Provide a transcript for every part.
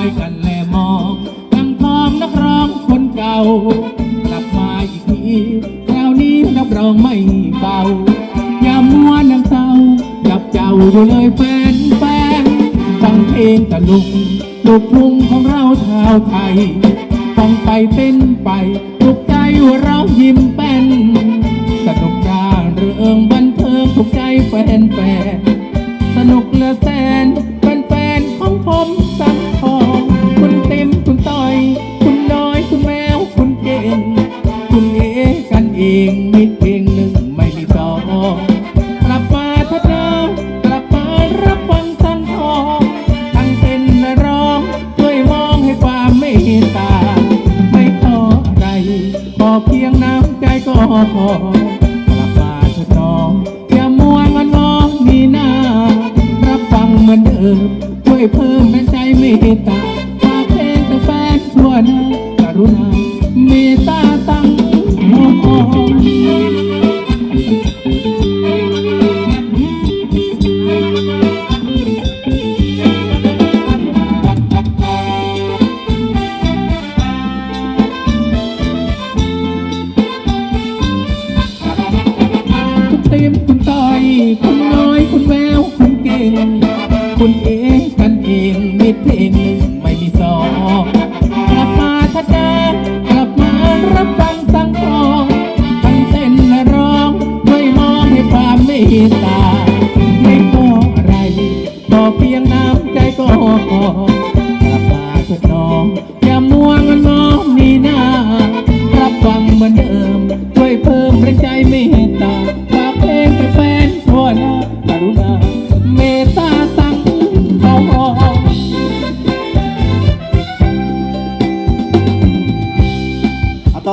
วยกันแลมองนำทองนักร้องคนเก่ากลับมาอีกทีคราวนี้รับรองไม่เบาอย่ามัวน้ำเศร้าจับเจ้าอยู่เลยแฟนแฟนฟังเพลงตะลุงลูกลุงของเราชาวไทยฟังไปเต้นไปทุกใจเรายิ้มเป็นสนุกจ้าเรื่องบันเทิงทุกใจแฟนแฟนสนุกเหลือแสนแฟนแฟนของผมสัง กันเองมีเพลงหนึ่งไม่มีสองกลับมาเถอะนะกลับมารับฟังสังทองทั้งเต้นและร้องช่วยมองให้ความเมตตา ไม่ขออะไรขอเพียงน้ำใจก็พอกลับมาเถอะน้องอย่ามัวงอนงองนี่นารับฟังเหมือนเดิมช่วยเพิ่มแรงใจเมตตาฝากเพลงแต่แฟนทั่วหน้ากรุณาเมตตา ต็มคุณต่อยคุณน้อยคุณแววคุณเก่ง คุณเอกันเองมีเพลงหนึ่งไม่มีสองกลับมาทัดด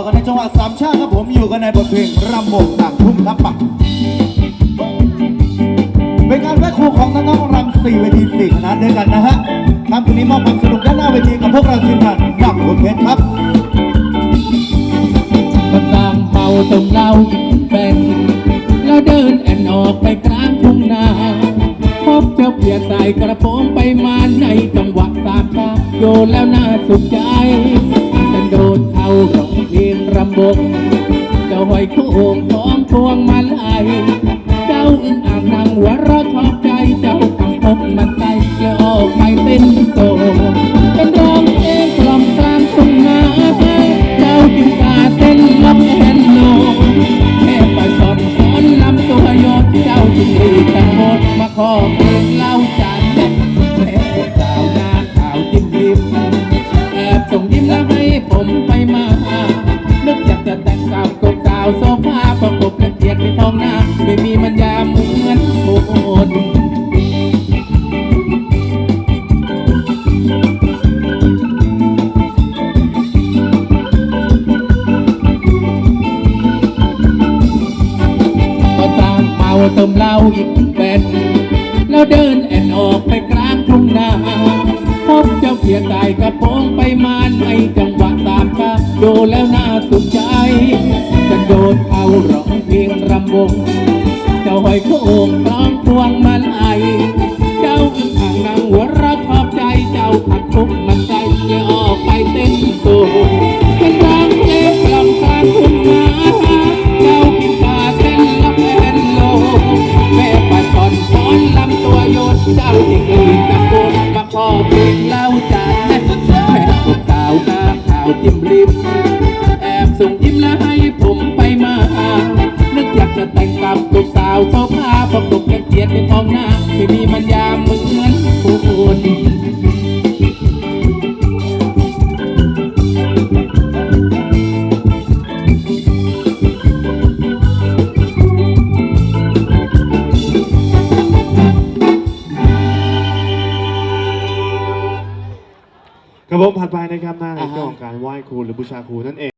กันในจังหวะสามชาติครับผมอยู่กันในบทเพลงรำวงต่างทุ่งรับปักเป็นการแวะครูของน้องๆรำสี่เวทีสี่คณะด้วยกันนะฮะทำคืนนี้มอบความสนุกด้านหน้าเวทีกับพวกเราทีมงานดับหัวเพชรครับก็ต่างเป่าตรงเราเป็นแล้วเดินแอนออกไปกลางทุ่งนาพบเจ้าเพียใส่กระโปรงไปมาในจังหวะสามชาโยนแล้วน่าสุขใจ บงเจ้าหอยโค้งของพวงมาลัยเจ้าอึ้งอ่างนางหัวเราะชอบใจเจ้าคำพบมันใจแล้วออกไปเต้นโตเป็นร้องเพลงกล่อมกลางทุ่งนาเจ้าจึงกาเต้นลำแอนโลแค่ปสอนสอนลำตัวโยนเจ้าจึงรีบตังหมดมาขอเพลงเล่าจันแม่พวกสาวหน้าขาวจิ้มริมแอบส่งยิ้มแล้วให้ผมไปมา นึกอยากจะแต่งกับกบสาวโซฟาประกบกระเกียดในท้องหน้าไม่มีมันยาเหมือนโคนก็ตามเมาเติมเหล้าอีกเป็นแล้วเดินแอนออกไปกลางทุ่งนา พบเจ้าเพียตายกระโปรงไปมาในจังหวะตามกาดูแล้วน่าสุขใจจะโดดเอาร้องเพลงรำวง อเพลงเล่าจากแม่แม่พวกสาวหน้าขาวจิ้มริมแอบส่งยิ้มและให้ผมไปมานึกอยากจะแต่งกับลูกสาวเขาพาประกบกันเกียดในท้องหน้า ไม่มีมันยามเหมือนผู้คน ครับผมถัดไปนะครับหน้าในเรื่องของการไหว้ครูหรือบูชาครูนั่นเอง